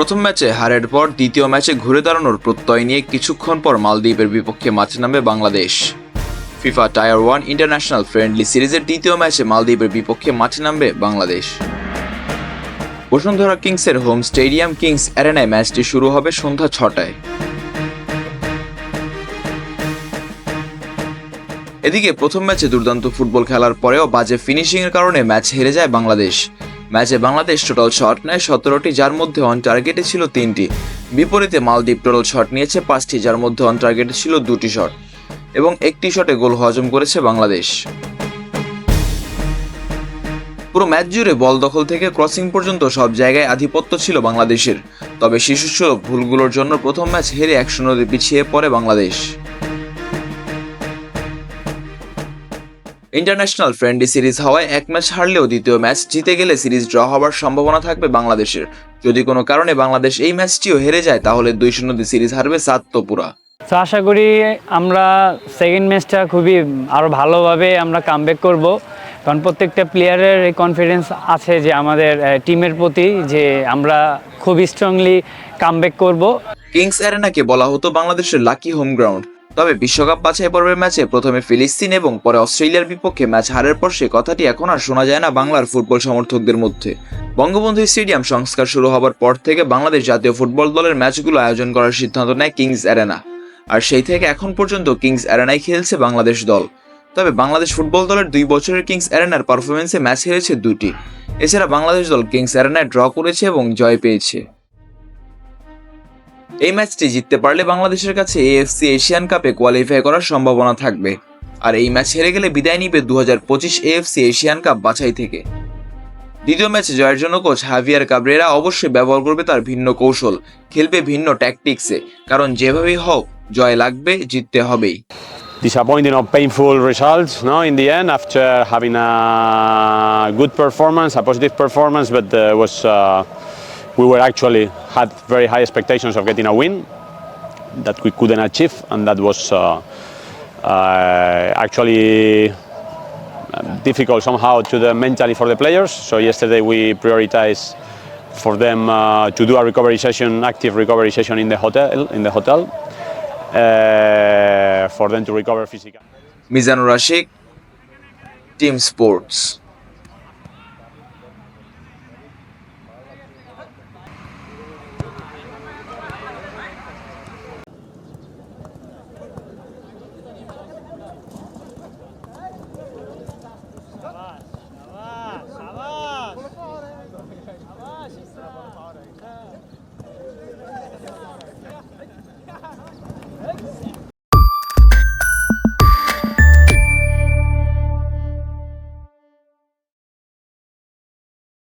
প্রথম ম্যাচে হারের পর দ্বিতীয় ম্যাচে ঘুরে দাঁড়ানোর প্রত্যয় নিয়ে কিছুক্ষণ পর মালদ্বীপের বিপক্ষে মাঠে নামবে Bangladesh. FIFA tier one international friendly সিরিজের দ্বিতীয় ম্যাচে মালদ্বীপের বিপক্ষে মাঠে নামবে বাংলাদেশ। বসুন্ধরা কিংসের হোম স্টেডিয়াম কিংস অ্যারেনায় ম্যাচটি শুরু হবে সন্ধ্যা ছটায়। এদিকে প্রথম ম্যাচে দুর্দান্ত ফুটবল খেলার পরেও বাজে ফিনিশিংয়ের কারণে ম্যাচ হেরে যায় বাংলাদেশ। ম্যাচে বাংলাদেশ টোটাল শট নেয় সতেরোটি, যার মধ্যে অন টার্গেটে ছিল তিনটি। বিপরীতে মালদ্বীপ টোটাল শট নিয়েছে পাঁচটি, যার মধ্যে অন টার্গেটে ছিল দুটি শট। এবং একটি শটে গোল হজম করেছে বাংলাদেশ। পুরো ম্যাচ জুড়ে বল দখল থেকে ক্রসিং পর্যন্ত সব জায়গায় আধিপত্য ছিল বাংলাদেশের। তবে শিশুসুলভ ভুলগুলোর জন্য প্রথম ম্যাচ হেরে এক শূন্যতে পিছিয়ে পড়ে বাংলাদেশ। ইন্টারন্যাশনাল ফ্রেন্ডলি সিরিজ হওয়ায় এক ম্যাচ হারলেও দ্বিতীয় ম্যাচ জিতে গেলে সিরিজ ড্র হওয়ার সম্ভাবনা থাকবে বাংলাদেশের। যদি কোনো কারণে বাংলাদেশ এই ম্যাচটিও হেরে যায় তাহলে দুই শূন্যতে সিরিজ হারবে সাতপুরা তো আশা করি আমরা সেকেন্ড ম্যাচটা খুবই আরও ভালোভাবে আমরা কামব্যাক করব। কারণ প্রত্যেকটা প্লেয়ারের এই কনফিডেন্স আছে যে আমাদের টিমের প্রতি যে আমরা খুব স্ট্রংলি কামব্যাক করব। কিংস অ্যারেনাকে বলা হতো বাংলাদেশের লাকি হোম গ্রাউন্ড তবে বিশ্বকাপ বাছাই পর্বের ম্যাচে প্রথমে ফিলিস্তিন এবং পরে অস্ট্রেলিয়ার বিপক্ষে ম্যাচ হারের পর সে কথাটি এখন আর শোনা যায় না বাংলার ফুটবল সমর্থকদের মধ্যে। বঙ্গবন্ধু স্টেডিয়াম সংস্কার শুরু হবার পর থেকে বাংলাদেশ জাতীয় ফুটবল দলের ম্যাচগুলো আয়োজন করার সিদ্ধান্ত নেয় কিংস অ্যারেনা। আর সেই থেকে এখন পর্যন্ত কিংস অ্যারেনায় খেলছে বাংলাদেশ দল। তবে বাংলাদেশ ফুটবল দলের দুই বছরের কিংস অ্যারেনার পারফরমেন্সে ম্যাচ হেরেছে দুটি। এছাড়া বাংলাদেশ দল কিংস অ্যারেনায় ড্র করেছে এবং জয় পেয়েছে। এই ম্যাচটি জিততে পারলে বাংলাদেশের কাছে এএফসি এশিয়ান কাপে কোয়ালিফাই করার সম্ভাবনা থাকবে। আর এই ম্যাচ হেরে গেলে বিদায় নিবে দু হাজার পঁচিশ এএফসি এশিয়ান কাপ বাছাই থেকে। দ্বিতীয় ম্যাচে জয়ের জন্য কোচ হাভিয়ার কাবরেরা অবশ্যই ব্যবহার করবে তার ভিন্ন কৌশল খেলবে ভিন্ন ট্যাকটিক্সে কারণ যেভাবেই হোক জয় লাগবে জিততে হবেই। Disappointing or painful results no in the end after having a good performance a positive performance but uh, was uh, we were actually had very high expectations of getting a win that we couldn't achieve, and that was uh, uh, actually uh, difficult somehow to the mentally for the players. So yesterday we prioritized for them uh, to do a recovery session, active recovery session in the hotel, in the hotel, uh, for them to recover physically. Mizan Rashik, Team Sports.